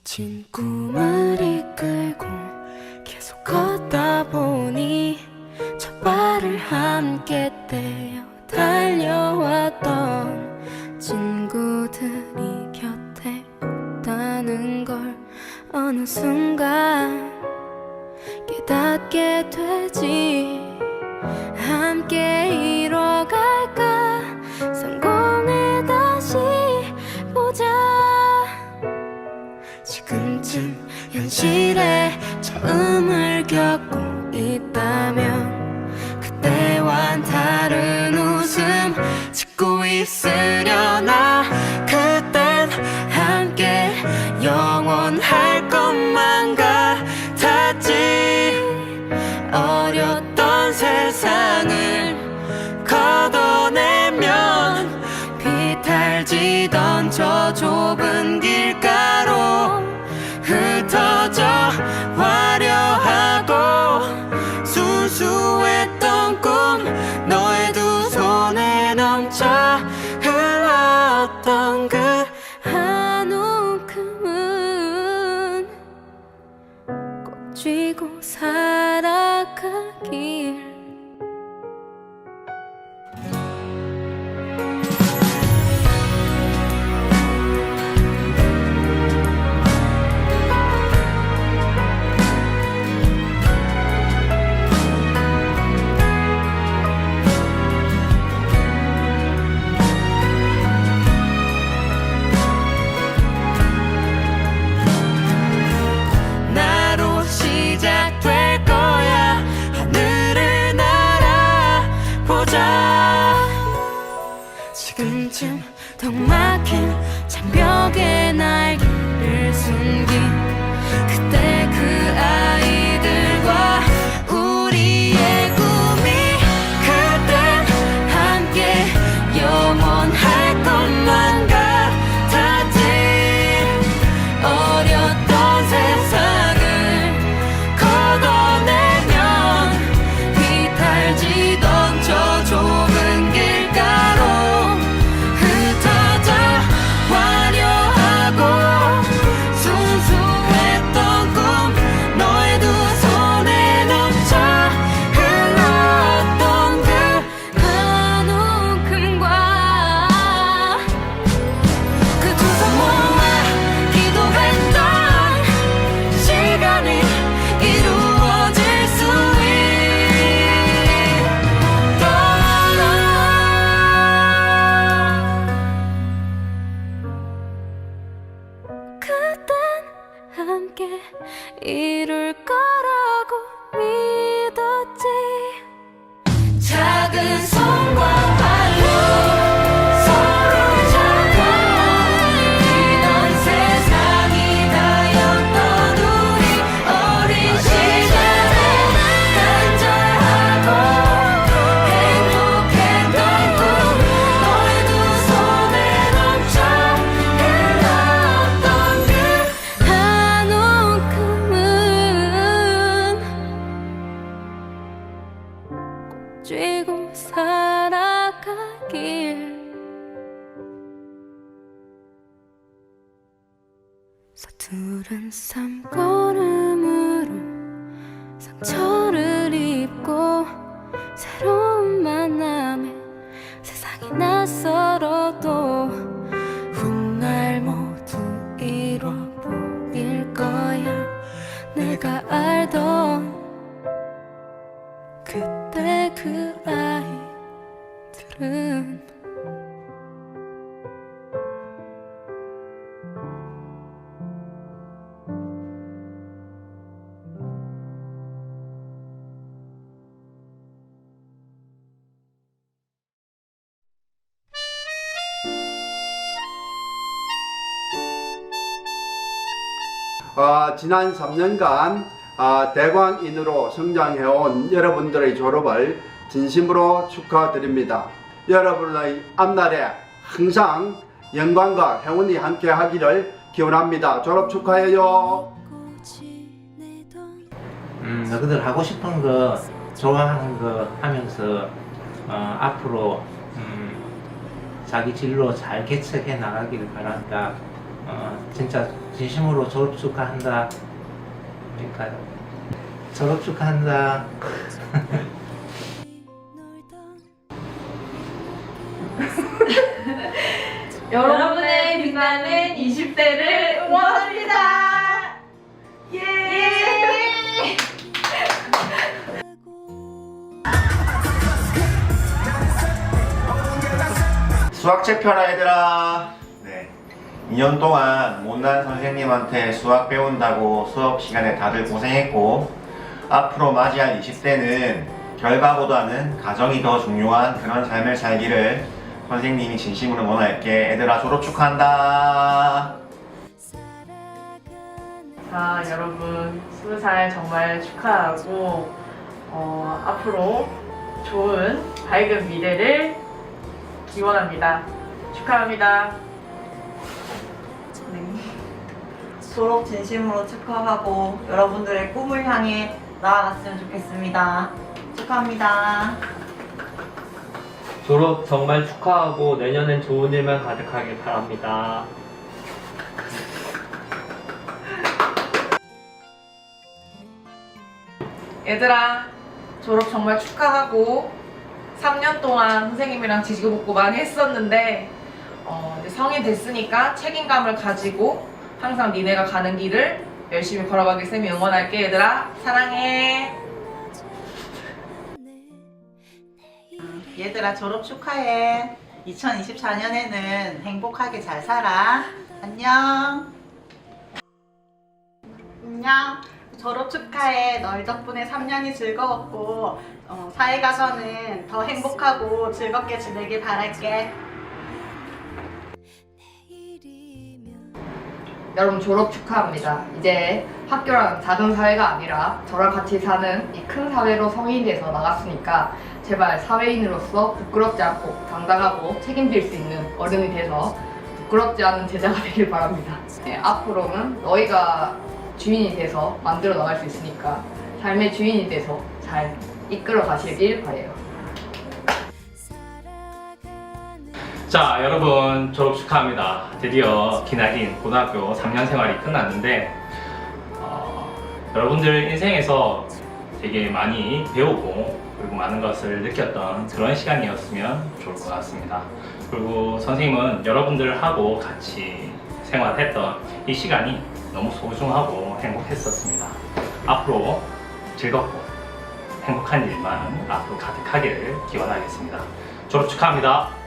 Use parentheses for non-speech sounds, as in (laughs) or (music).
거친 꿈을 이끌고 계속 걷다 보니 첫 발을 함께 떼어 달려왔던 친구들이 곁에 없다는 걸 어느 순간 깨닫게 되 웃음 짓고 있으려나? 그땐 함께 영원할 것만 같았지. 어렸던 세상을 걷어내면 비탈지던 저좁 턱 막힌 장벽에 날 작은 서투른 삶걸음으로 상처 아, 지난 3년간 아, 대광인으로 성장해온 여러분들의 졸업을 진심으로 축하드립니다. 여러분의 앞날에 항상 영광과 행운이 함께 하기를 기원합니다. 졸업 축하해요. 음, 너희들 하고 싶은 거, 좋아하는 거 하면서 어, 앞으로 음, 자기 진로 잘 개척해 나가기를 바란다. 어, 진짜 진심으로 졸업 축하한다. 할까요? 졸업 축하한다. (laughs) 여러분의 빛나는 20대를 응원합니다. 예! 수학책 펴라 얘들아 네 2년 동안 못난 선생님한테 수학 배운다고 수업 시간에 다들 고생했고 앞으로 맞이할 20대는 결과보다는 가정이 더 중요한 그런 삶을 살기를 선생님이 진심으로 원할게 얘들아 졸업 축하한다 자, 여러분, 20살 정말 축하하고, 어, 앞으로 좋은 밝은 미래를 기원합니다. 축하합니다. 졸업 진심으로 축하하고 여러분들의 꿈을 향해 나아갔으면 좋겠습니다. 축하합니다. 졸업 정말 축하하고 내년엔 좋은 일만 가득하길 바랍니다. 얘들아, 졸업 정말 축하하고 3년 동안 선생님이랑 지지고 볶고 많이 했었는데 어, 이제 성인 됐으니까 책임감을 가지고 항상 니네가 가는 길을 열심히 걸어가길 쌤이 응원할게 얘들아 사랑해 얘들아 졸업 축하해. 2024년에는 행복하게 잘 살아. 안녕. 안녕. 졸업 축하해. 너희 덕분에 3년이 즐거웠고 어, 사회 가서는 더 행복하고 즐겁게 지내길 바랄게. 여러분 졸업 축하합니다. 이제 학교랑 작은 사회가 아니라 저랑 같이 사는 이 큰 사회로 성인이 돼서 나갔으니까 제발 사회인으로서 부끄럽지 않고 당당하고 책임질 수 있는 어른이 돼서 부끄럽지 않은 제자가 되길 바랍니다. 네, 앞으로는 너희가 주인이 돼서 만들어 나갈 수 있으니까 삶의 주인이 돼서 잘 이끌어 가시길 바래요. 자, 여러분 졸업 축하합니다. 드디어 기나긴 고등학교 3년 생활이 끝났는데 어, 여러분들 인생에서 되게 많이 배우고 그리고 많은 것을 느꼈던 그런 시간이었으면 좋을 것 같습니다. 그리고 선생님은 여러분들하고 같이 생활했던 이 시간이 너무 소중하고 행복했었습니다. 앞으로 즐겁고 행복한 일만 앞으로 가득하기를 기원하겠습니다. 졸업 축하합니다.